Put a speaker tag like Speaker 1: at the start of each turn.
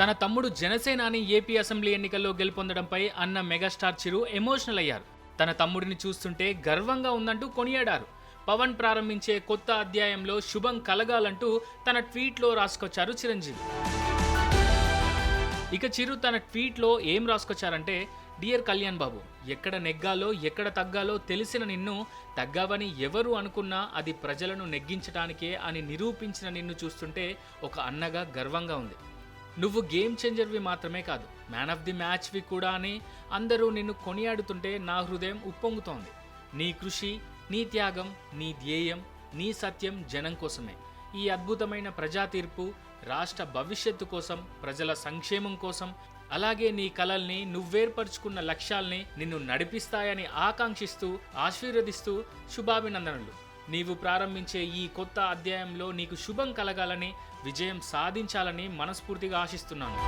Speaker 1: తన తమ్ముడు జనసేనాని ఏపీ అసెంబ్లీ ఎన్నికల్లో గెలుపొందడంపై అన్న మెగాస్టార్ చిరు ఎమోషనల్ అయ్యారు. తన తమ్ముడిని చూస్తుంటే గర్వంగా ఉందంటూ కొనియాడారు. పవన్ ప్రారంభించే కొత్త అధ్యాయంలో శుభం కలగాలంటూ తన ట్వీట్లో రాసుకొచ్చారు చిరంజీవి. ఇక చిరు తన ట్వీట్లో ఏం రాసుకొచ్చారంటే డియర్ కళ్యాణ్ బాబు ఎక్కడ నెగ్గాలో ఎక్కడ తగ్గాలో తెలిసిన నిన్ను తగ్గావని ఎవరు అనుకున్నా అది ప్రజలను నెగ్గించటానికే అని నిరూపించిన నిన్ను చూస్తుంటే ఒక అన్నగా గర్వంగా ఉంది. నువ్వు గేమ్ చేంజర్వి మాత్రమే కాదు మ్యాన్ ఆఫ్ ది మ్యాచ్వి కూడా అని అందరూ నిన్ను కొనియాడుతుంటే నా హృదయం ఉప్పొంగుతోంది. నీ కృషి నీ త్యాగం నీ ధ్యేయం నీ సత్యం జనం కోసమే. ఈ అద్భుతమైన ప్రజా తీర్పు రాష్ట్ర భవిష్యత్తు కోసం ప్రజల సంక్షేమం కోసం అలాగే నీ కలల్ని నువ్వేర్పరచుకున్న లక్ష్యాల్ని నిన్ను నడిపిస్తాయని ఆకాంక్షిస్తూ ఆశీర్వదిస్తూ శుభాభినందనలు. నీవు ప్రారంభించే ఈ కొత్త అధ్యాయంలో నీకు శుభం కలగాలని విజయం సాధించాలని మనస్ఫూర్తిగా ఆశిస్తున్నాను.